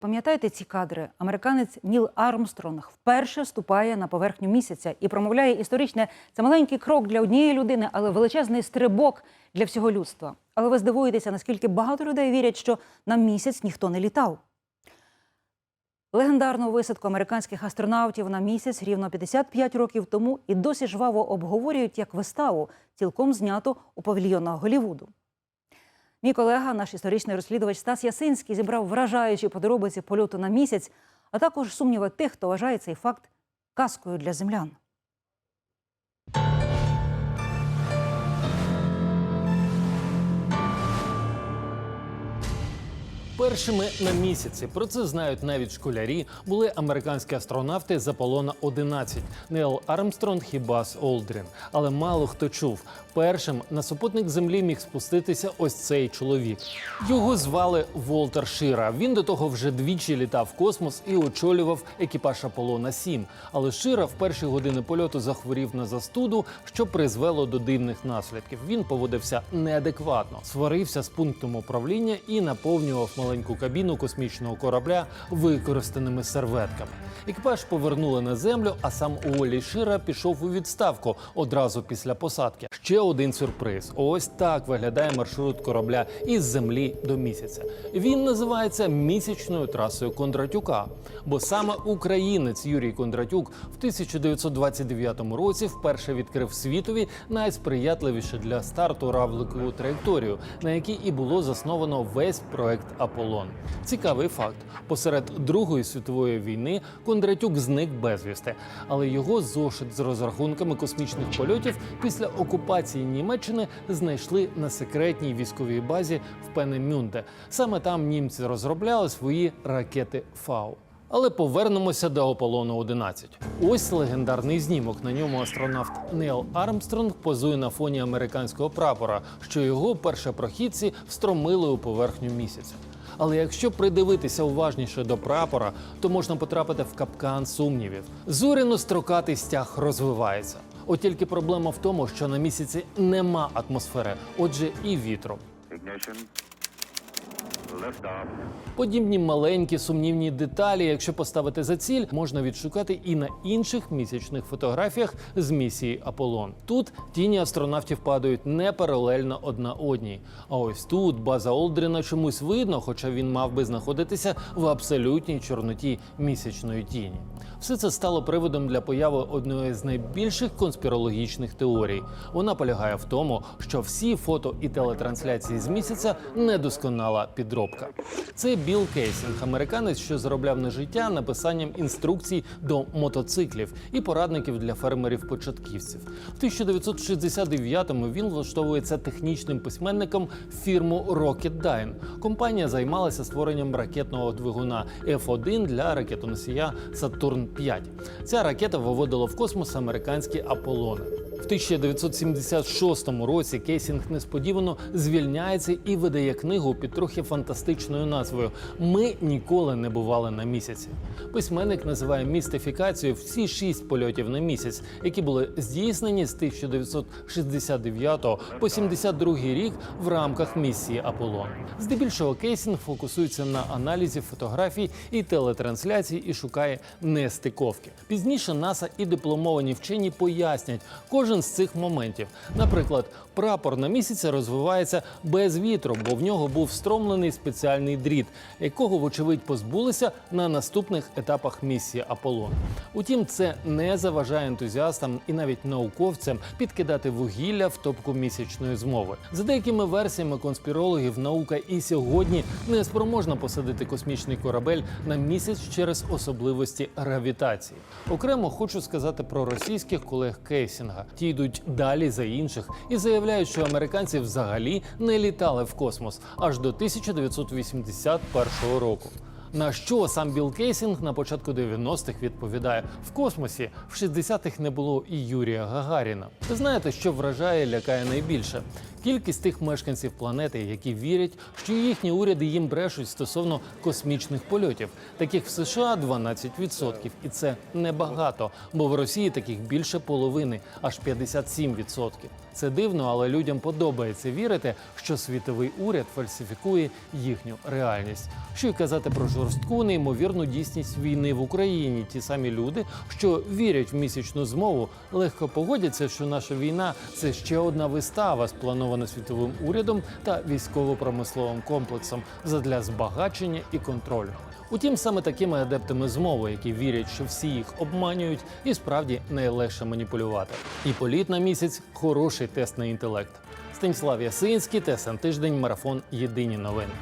Пам'ятаєте ці кадри? Американець Ніл Армстронг вперше ступає на поверхню місяця і промовляє історичне це маленький крок для однієї людини, але величезний стрибок для всього людства. Але ви здивуєтеся, наскільки багато людей вірять, що на місяць ніхто не літав. Легендарну висадку американських астронавтів на місяць рівно 55 років тому і досі жваво обговорюють як виставу, цілком зняту у павільйонах Голівуду. Мій колега, наш історичний розслідувач Стас Ясинський, зібрав вражаючі подробиці польоту на місяць, а також сумніви тих, хто вважає цей факт казкою для землян. Першими на місяці про це знають навіть школярі. Були американські астронавти з Аполлона 11 Нейл Армстронг і Бас Олдрін. Але мало хто чув. Першим на супутник землі міг спуститися ось цей чоловік. Його звали Волтер Шира. Він до того вже двічі літав в космос і очолював екіпаж Аполлона 7 Але Шира в перші години польоту захворів на застуду, що призвело до дивних наслідків. Він поводився неадекватно, сварився з пунктом управління і наповнював маленьку кабіну космічного корабля використаними серветками. Екіпаж повернули на землю, а сам Уоллі Шира пішов у відставку одразу після посадки. Ще один сюрприз: ось так виглядає маршрут корабля із землі до місяця. Він називається місячною трасою Кондратюка, бо саме українець Юрій Кондратюк в 1929 році вперше відкрив світові найсприятливіше для старту равликову траєкторію, на якій і було засновано весь проект Аполлон. Цікавий факт: посеред Другої світової війни Кондратюк зник безвісти, але його зошит з розрахунками космічних польотів після окупації Німеччини знайшли на секретній військовій базі в Пенемюнде. Саме там німці розробляли свої ракети Фау. Але повернемося до Аполлону 11 Ось легендарний знімок. На ньому астронавт Нейл Армстронг позує на фоні американського прапора, що його першопрохідці встромили у поверхню місяця. Але якщо придивитися уважніше до прапора, то можна потрапити в капкан сумнівів. Зоряно-строкатий стяг розвивається. От тільки проблема в тому, що на місяці нема атмосфери, отже, і вітру. Подібні маленькі сумнівні деталі, якщо поставити за ціль, можна відшукати і на інших місячних фотографіях з місії Аполлон. Тут тіні астронавтів падають не паралельно одна одній. А ось тут база Олдріна чомусь видно, хоча він мав би знаходитися в абсолютній чорноті місячної тіні. Все це стало приводом для появи одної з найбільших конспірологічних теорій. Вона полягає в тому, що всі фото і телетрансляції з місяця недосконала підробка. Це Білл Кейсінг, американець, що заробляв на життя написанням інструкцій до мотоциклів і порадників для фермерів-початківців. В 1969-му він влаштовується технічним письменником в фірму Rocketdyne. Компанія займалася створенням ракетного двигуна F-1 для ракетоносія Сатурн 5 Ця ракета виводила в космос американські Аполлони. В 1976 році Кейсінг несподівано звільняється і видає книгу під трохи фантастичною назвою Ми ніколи не бували на місяці. Письменник називає містифікацією всі шість польотів на місяць, які були здійснені з 1969 по 72 рік в рамках місії Аполлон. Здебільшого Кейсінг фокусується на аналізі фотографій і телетрансляцій і шукає нестиковки. Пізніше НАСА і дипломовані вчені пояснять кожен з цих моментів. Наприклад, прапор на місяці розвивається без вітру, бо в нього був встромлений спеціальний дріт, якого, вочевидь, позбулися на наступних етапах місії Аполлон. Утім, це не заважає ентузіастам і навіть науковцям підкидати вугілля в топку місячної змови. За деякими версіями конспірологів, наука і сьогодні не спроможна посадити космічний корабель на місяць через особливості гравітації. Окремо хочу сказати про російських колег Кейсінга. Ті йдуть далі за інших і заявляють, що американці взагалі не літали в космос аж до 1981 року. На що сам Білл Кейсінг на початку 90-х відповідає: в космосі в 60-х не було і Юрія Гагаріна. Знаєте, що вражає, лякає найбільше? Кількість тих мешканців планети, які вірять, що їхні уряди їм брешуть стосовно космічних польотів. Таких в США 12%. І це небагато, бо в Росії таких більше половини, аж 57%. Це дивно, але людям подобається вірити, що світовий уряд фальсифікує їхню реальність. Що й казати про жорстку неймовірну дійсність війни в Україні. Ті самі люди, що вірять в місячну змову, легко погодяться, що наша війна це ще одна вистава, спланована світовим урядом та військово-промисловим комплексом задля збагачення і контролю. Утім, саме такими адептами змови, які вірять, що всі їх обманюють, і справді найлегше маніпулювати. І політ на місяць хороший тест на інтелект. Станіслав Ясинський, ТСН тиждень, марафон. Єдині новини.